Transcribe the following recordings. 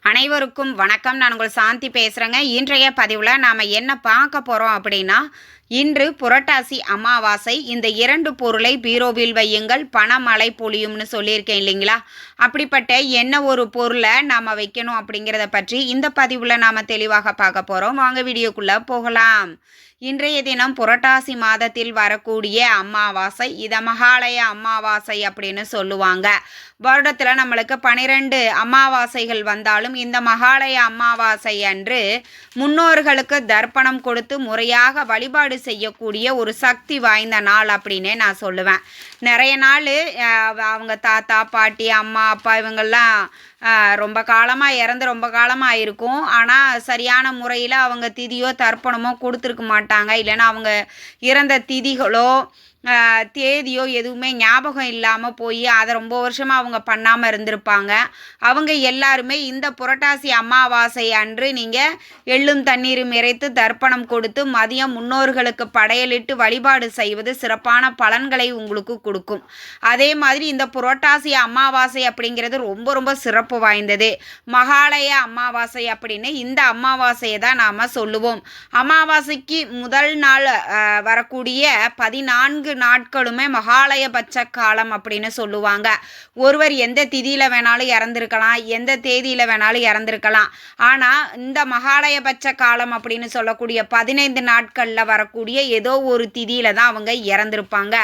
அனைவருக்கும் வணக்கம். நான் உங்கள் சாந்தி பேசுகிறேங்க இன்றைய பதிவில் நாம் என்ன பார்க்க போகிறோம் அப்படின்னா இன்று புரட்டாசி அமாவாசை. இந்த இரண்டு பொருளை பீரோவில் வையுங்கள். பணமழை பொழியும்னு சொல்லியிருக்கேன் இல்லைங்களா? அப்படிப்பட்ட என்ன ஒரு பொருளை நாம் வைக்கணும் அப்படிங்கிறத பற்றி இந்த பதிவில் நாம் தெளிவாக பார்க்க போகிறோம் வாங்க வீடியோக்குள்ளே போகலாம். இன்றைய தினம் புரட்டாசி மாதத்தில் வரக்கூடிய அமாவாசை இதை மகாலய அமாவாசை அப்படின்னு சொல்லுவாங்க. வருடத்தில் நம்மளுக்கு பனிரெண்டு அமாவாசைகள் வந்தாலும் இந்த மகாலய அமாவாசை அன்று முன்னோர்களுக்கு தர்ப்பணம் கொடுத்து முறையாக வழிபாடு செய்யக்கூடிய ஒரு சக்தி வாய்ந்த நாள் அப்படின்னே நான் சொல்லுவேன். நிறைய நாள் அவங்க தாத்தா பாட்டி அம்மா அப்பா இவங்கெல்லாம் ரொம்ப காலமாக இறந்து ரொம்ப காலமாக இருக்கும். ஆனால் சரியான முறையில் அவங்க திதியோ தர்ப்பணமோ கொடுத்துருக்க மாட்டாங்க. இல்லைன்னா அவங்க இறந்த திதிகளோ தேதியோ எதுவுமே ஞாபகம் இல்லாமல் போய் அதை ரொம்ப வருஷமாக அவங்க பண்ணாமல் இருந்திருப்பாங்க. அவங்க எல்லாருமே இந்த புரட்டாசி அமாவாசை அன்று நீங்கள் எள்ளும் தண்ணீரும் இறைத்து தர்ப்பணம் கொடுத்து மதியம் முன்னோர்களுக்கு படையலிட்டு வழிபாடு செய்வது சிறப்பான பலன்களை உங்களுக்கு கொடுக்கும். அதே மாதிரி இந்த புரட்டாசி அமாவாசை அப்படிங்கிறது ரொம்ப ரொம்ப சிறப்பு வாய்ந்தது. மகாலய அமாவாசை அப்படின்னு இந்த அமாவாசையை தான் நாம் சொல்லுவோம். அமாவாசைக்கு முதல் நாள் வரக்கூடிய பதினான்கு நாட்களுமே மகாலயபட்ச காலம் அப்படின்னு சொல்லுவாங்க. ஒருவர் எந்த திதியில் வேணாலும் இறந்துருக்கலாம் எந்த தேதியில் வேணாலும் இறந்துருக்கலாம். ஆனால் இந்த மகாலயபட்ச காலம் அப்படின்னு சொல்லக்கூடிய பதினைந்து நாட்களில் வரக்கூடிய ஏதோ ஒரு திதியில் தான் அவங்க இறந்துருப்பாங்க.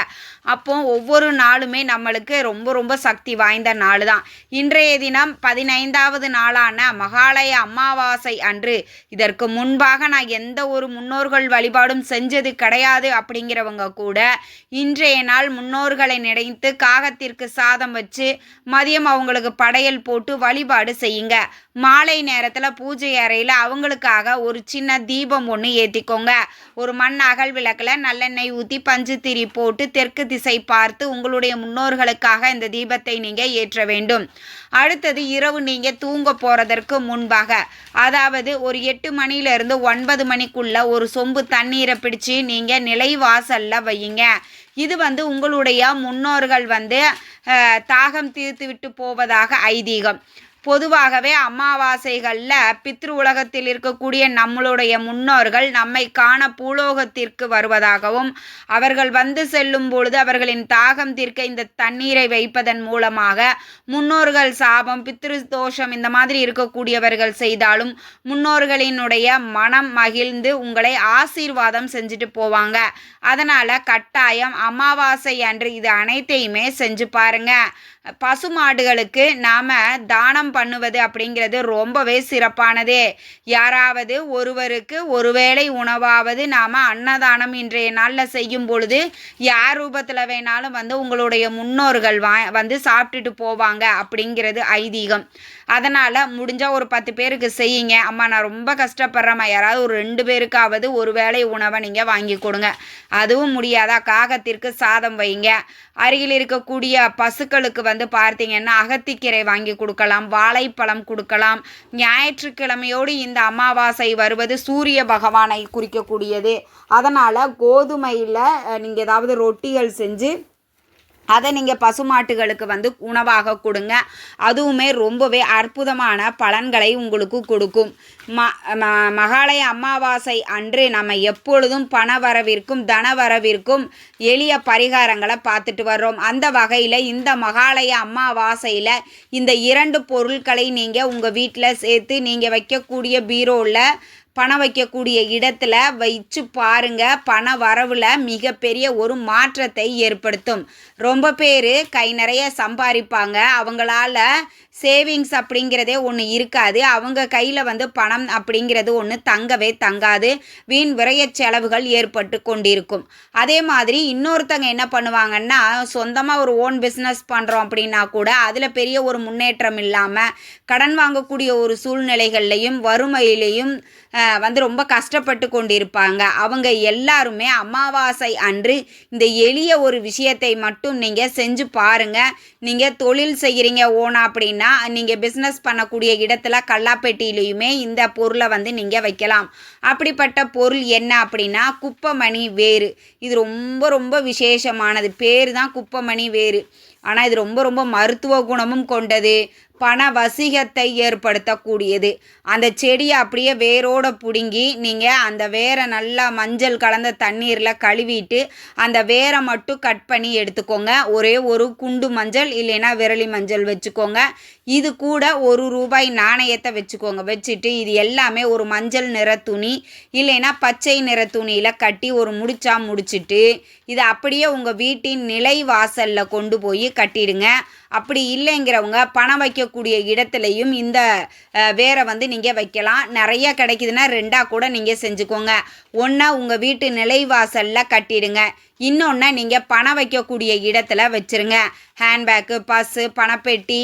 அப்போ ஒவ்வொரு நாளுமே நம்மளுக்கு ரொம்ப ரொம்ப சக்தி வாய்ந்த நாள் தான். இன்றைய தினம் பதினைந்தாவது நாளான மகாலய அமாவாசை அன்று இதற்கு முன்பாக நான் எந்த ஒரு முன்னோர்கள் வழிபாடும் செஞ்சது கிடையாது அப்படிங்கிறவங்க கூட இன்றைய நாள் முன்னோர்களை நினைத்து காகத்திற்கு சாதம் வச்சு மதியம் அவங்களுக்கு படையல் போட்டு வழிபாடு செய்யுங்க. மாலை நேரத்தில் பூஜை அறையில் அவங்களுக்காக ஒரு சின்ன தீபம் ஒன்று ஏற்றிக்கோங்க ஒரு மண் அகல் விளக்கில் நல்லெண்ணெய் ஊற்றி பஞ்சு திரி போட்டு தெற்கு திசை பார்த்து உங்களுடைய முன்னோர்களுக்காக இந்த தீபத்தை நீங்கள் ஏற்ற வேண்டும். அடுத்தது இரவு நீங்கள் தூங்க போகிறதற்கு முன்பாக அதாவது ஒரு எட்டு மணியிலிருந்து ஒன்பது மணிக்குள்ள ஒரு சொம்பு தண்ணீரை பிடிச்சி நீங்கள் நிலைவாசலில் வையுங்க. இது வந்து உங்களுடைய முன்னோர்கள் வந்து தாகம் தீர்த்து விட்டு போவதாக ஐதீகம். பொதுவாகவே அமாவாசைகளில் பித்ரு உலகத்தில் இருக்கக்கூடிய நம்மளுடைய முன்னோர்கள் நம்மை காண பூலோகத்திற்கு வருவதாகவும் அவர்கள் வந்து செல்லும் பொழுது அவர்களின் தாகம் தீர்க்க இந்த தண்ணீரை வைப்பதன் மூலமாக முன்னோர்கள் சாபம் பித்ரு தோஷம் இந்த மாதிரி இருக்கக்கூடியவர்கள் செய்தாலும் முன்னோர்களினுடைய மனம் மகிழ்ந்து உங்களை ஆசீர்வாதம் செஞ்சுட்டு போவாங்க. அதனால் கட்டாயம் அமாவாசை அன்று இது அனைத்தையுமே செஞ்சு பாருங்க. பசுமாடுகளுக்கு நாம் தானம் பண்ணுவது அப்படிங்கிறது ரொம்பவே சிறப்பானதே. யாராவது ஒருவருக்கு ஒருவேளை உணவாவது நாம் அன்னதானம் இன்றைய நாளில் செய்யும் பொழுது யார் ரூபத்தில் வேணாலும் வந்து உங்களுடைய முன்னோர்கள் வா வந்து சாப்பிட்டுட்டு போவாங்க அப்படிங்கிறது ஐதீகம். அதனால் முடிஞ்சால் ஒரு பத்து பேருக்கு செய்யுங்க. அம்மா நான் ரொம்ப கஷ்டப்படுறேம்மா. யாராவது ஒரு ரெண்டு பேருக்காவது ஒரு வேளை உணவை நீங்கள் வாங்கி கொடுங்க. அதுவும் முடியாதா? காகத்திற்கு சாதம் வைங்க. அருகில் இருக்கக்கூடிய பசுக்களுக்கு வந்து பார்த்தீங்கன்னா அகத்திக்கீரை வாங்கி கொடுக்கலாம். வாழைப்பழம் கொடுக்கலாம். ஞாயிற்றுக்கிழமையோடு இந்த அமாவாசை வருவது சூரிய பகவானை குறிக்கக்கூடியது. அதனால் கோதுமையில் நீங்கள் ஏதாவது ரொட்டிகள் செஞ்சு அதை நீங்கள் பசுமாட்டுகளுக்கு வந்து உணவாக கொடுங்க. அதுவுமே ரொம்பவே அற்புதமான பலன்களை உங்களுக்கு கொடுக்கும். ம ம- மகாலய அமாவாசை அன்று நம்ம எப்பொழுதும் பண வரவிற்கும் தன வரவிற்கும் எளிய பரிகாரங்களை பார்த்துட்டு வர்றோம். அந்த வகையில் இந்த மகாலய அமாவாசையில் இந்த இரண்டு பொருட்களை நீங்கள் உங்கள் வீட்டில் சேர்த்து நீங்கள் வைக்கக்கூடிய பீரோவில் பணம் வைக்கக்கூடிய இடத்துல வச்சு பாருங்க. பண வரவுல மிகப்பெரிய ஒரு மாற்றத்தை ஏற்படுத்தும். ரொம்ப பேர் கை நிறைய சம்பாதிப்பாங்க அவங்களால சேவிங்ஸ் அப்படிங்கிறதே ஒன்று இருக்காது. அவங்க கையில் வந்து பணம் அப்படிங்கிறது ஒன்று தங்கவே தங்காது. வீண் விரைய செலவுகள் ஏற்பட்டு கொண்டிருக்கும். அதே மாதிரி இன்னொருத்தங்க என்ன பண்ணுவாங்கன்னா சொந்தமாக ஒரு ஓன் பிஸ்னஸ் பண்ணுறோம் அப்படின்னா கூட அதில் பெரிய ஒரு முன்னேற்றம் இல்லாமல் கடன் வாங்கக்கூடிய ஒரு சூழ்நிலைகள்லையும் வறுமையிலையும் வந்து ரொம்ப கஷ்டப்பட்டு கொண்டிருப்பாங்க. அவங்க எல்லாருமே அமாவாசை அன்று இந்த எளிய ஒரு விஷயத்தை மட்டும் நீங்கள் செஞ்சு பாருங்கள் நீங்கள் தொழில் செய்கிறீங்க ஓனா அப்படின்னா நீங்கள் பிஸ்னஸ் பண்ணக்கூடிய இடத்துல கல்லாப்பெட்டியிலையுமே இந்த பொருளை வந்து நீங்கள் வைக்கலாம். அப்படிப்பட்ட பொருள் என்ன அப்படின்னா குப்பமணி வேறு. இது ரொம்ப ரொம்ப விசேஷமானது. பேர் தான் குப்பமணி வேறு. ஆனால் இது ரொம்ப ரொம்ப மருத்துவ குணமும் கொண்டது. பண வசிகத்தை ஏற்படுத்தக்கூடியது. அந்த செடியை அப்படியே வேரோட பிடுங்கி நீங்கள் அந்த வேரை நல்லா மஞ்சள் கலந்த தண்ணீரில் கழுவிட்டு அந்த வேரை மட்டும் கட் பண்ணி எடுத்துக்கோங்க. ஒரே ஒரு குண்டு மஞ்சள் இல்லைன்னா விரலி மஞ்சள் வச்சுக்கோங்க. இது கூட ஒரு ரூபாய் நாணயத்தை வச்சுக்கோங்க. வச்சுட்டு இது எல்லாமே ஒரு மஞ்சள் நிற துணி இல்லைன்னா பச்சை நிற துணியில் கட்டி ஒரு முடிச்சா முடிச்சுட்டு இதை அப்படியே உங்கள் வீட்டின் நிலை வாசலில் கொண்டு போய் கட்டிடுங்க. அப்படி இல்லைங்கிறவங்க பணம் இருக்கக்கூடிய இடத்துலையும் இந்த வேரை வந்து நீங்கள் வைக்கலாம். நிறைய கிடைக்குதுன்னா ரெண்டாக கூட நீங்கள் செஞ்சுக்கோங்க. ஒன்றா உங்கள் வீட்டு நிலைவாசலில் கட்டிடுங்க. இன்னொன்று நீங்கள் பணம் வைக்கக்கூடிய இடத்துல வச்சுருங்க. ஹேண்ட்பேக்கு பஸ்ஸு பணப்பெட்டி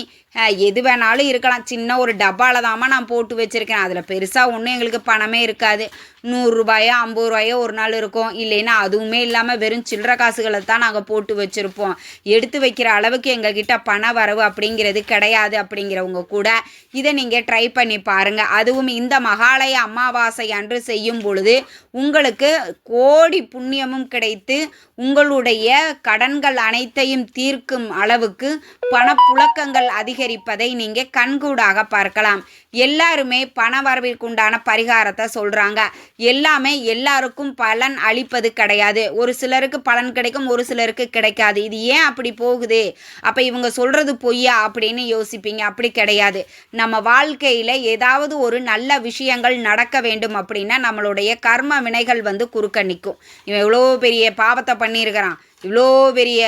எது வேணாலும் இருக்கலாம். சின்ன ஒரு டப்பாவில் தாம்மா நான் போட்டு வச்சுருக்கேன். அதில் பெருசாக ஒன்றும் எங்களுக்கு பணமே இருக்காது. நூறுரூபாயோ ஐம்பது ரூபாயோ ஒரு நாள் இருக்கும். இல்லைன்னா அதுவுமே இல்லாமல் வெறும் சில்லற காசுகளை தான் நாங்கள் போட்டு வச்சுருப்போம். எடுத்து வைக்கிற அளவுக்கு எங்ககிட்ட பண வரவு அப்படிங்கிறது கிடையாது அப்படிங்கிறவங்க கூட இதை நீங்கள் ட்ரை பண்ணி பாருங்கள் அதுவும் இந்த மகாலய அமாவாசை அன்று செய்யும் பொழுது உங்களுக்கு கோடி புண்ணியமும் கிடைத்து உங்களுடைய கடன்கள் அனைத்தையும் தீர்க்கும் அளவுக்கு பணப்புழக்கங்கள் அதிகரிப்பதை நீங்கள் கண்கூடாக பார்க்கலாம். எல்லாருமே பண வரவிற்குண்டான பரிகாரத்தை சொல்கிறாங்க எல்லாமே எல்லாருக்கும் பலன் அளிப்பது கிடையாது. ஒரு சிலருக்கு பலன் கிடைக்கும் ஒரு சிலருக்கு கிடைக்காது. இது ஏன் அப்படி போகுது? அப்போ இவங்க சொல்கிறது பொய்யா அப்படின்னு யோசிப்பீங்க. அப்படி கிடையாது. நம்ம வாழ்க்கையில் ஏதாவது ஒரு நல்ல விஷயங்கள் நடக்க வேண்டும் அப்படின்னா நம்மளுடைய கர்ம வினைகள் வந்து குறுக்க நிற்கும் இவன் எவ்வளோ பெரிய பாவத்தை பண்ணியிருக்கிறான். இவ்வளோ பெரிய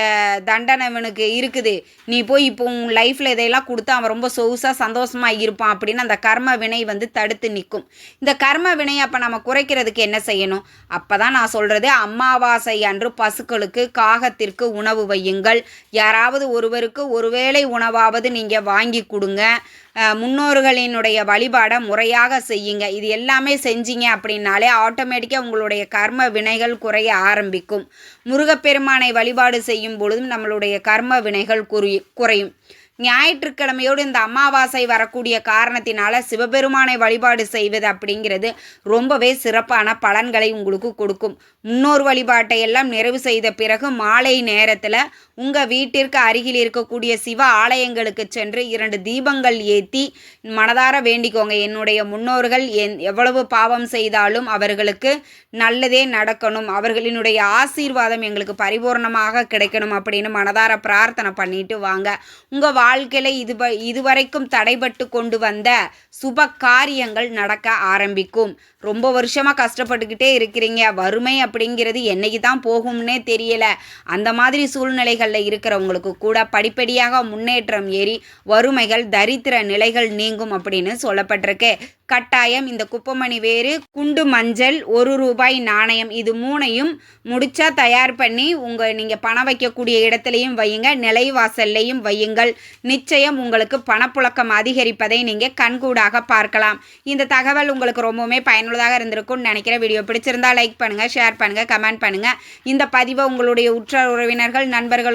தண்டனை இவனுக்கு இருக்குது. நீ போய் இப்போ உன் லைஃப்பில் இதையெல்லாம் கொடுத்து அவன் ரொம்ப சொகுசாக சந்தோஷமாக இருப்பான் அப்படின்னு அந்த கர்ம வினை வந்து தடுத்து நிற்கும். இந்த கர்ம வினை அப்போ நம்ம குறைக்கிறதுக்கு என்ன செய்யணும்? அப்போ தான் நான் சொல்கிறது அமாவாசை அன்று பசுக்களுக்கு காகத்திற்கு உணவு வையுங்கள். யாராவது ஒருவருக்கு ஒருவேளை உணவாவது நீங்கள் வாங்கி கொடுங்க. முன்னோர்களினுடைய வழிபாடை முறையாக செய்யுங்க. இது எல்லாமே செஞ்சீங்க அப்படின்னாலே ஆட்டோமேட்டிக்காக உங்களுடைய கர்ம வினைகள் குறைய ஆரம்பிக்கும். முருகப்பெருமானை வழிபாடு செய்யும் பொழுதும் நம்மளுடைய கர்ம வினைகள் குறி குறையும். ஞாயிற்றுக்கிழமையோடு இந்த அமாவாசை வரக்கூடிய காரணத்தினால சிவபெருமானை வழிபாடு செய்வது அப்படிங்கிறது ரொம்பவே சிறப்பான பலன்களை உங்களுக்கு கொடுக்கும். முன்னோர் வழிபாட்டை எல்லாம் நிறைவு செய்த பிறகு மாலை நேரத்தில் உங்கள் வீட்டிற்கு அருகில் இருக்கக்கூடிய சிவ ஆலயங்களுக்கு சென்று இரண்டு தீபங்கள் ஏற்றி மனதார வேண்டிக்கோங்க. என்னுடைய முன்னோர்கள் என் எவ்வளவு பாவம் செய்தாலும் அவர்களுக்கு நல்லதே நடக்கணும். அவர்களினுடைய ஆசீர்வாதம் எங்களுக்கு பரிபூர்ணமாக கிடைக்கணும் அப்படின்னு மனதார பிரார்த்தனை பண்ணிட்டு வாங்க. உங்கள் வாழ்க்கையில் இது இதுவரைக்கும் தடைபட்டு கொண்டு வந்த சுப காரியங்கள் நடக்க ஆரம்பிக்கும். ரொம்ப வருஷமாக கஷ்டப்பட்டுக்கிட்டே இருக்கிறீங்க. வறுமை அப்படிங்கிறது என்னைக்கு தான் போகும்னே தெரியல. அந்த மாதிரி சூழ்நிலைகள் நிலைகளில் இருக்கிறவங்களுக்கு கூட படிப்படியாக முன்னேற்றம் ஏறி வறுமைகள் தரித்திர நிலைகள் நீங்கும் அப்படின்னு சொல்லப்பட்டிருக்கு. கட்டாயம் இந்த குப்பமணி வேறு குண்டு மஞ்சள் ஒரு ரூபாய் நாணயம் இது மூணையும் முடிச்சா தயார் பண்ணி உங்கள் நீங்கள் பணம் வைக்கக்கூடிய இடத்துலையும் வையுங்க நிலைவாசல்லையும் வையுங்கள். நிச்சயம் உங்களுக்கு பணப்புழக்கம் அதிகரிப்பதை நீங்கள் கண்கூடாக பார்க்கலாம். இந்த தகவல் உங்களுக்கு ரொம்பவுமே பயனுள்ளதாக இருந்திருக்கும்னு நினைக்கிற வீடியோ பிடிச்சிருந்தா லைக் பண்ணுங்கள் ஷேர் பண்ணுங்கள் கமெண்ட் பண்ணுங்கள் இந்த பதிவை உங்களுடைய உற்ற உறவினர்கள்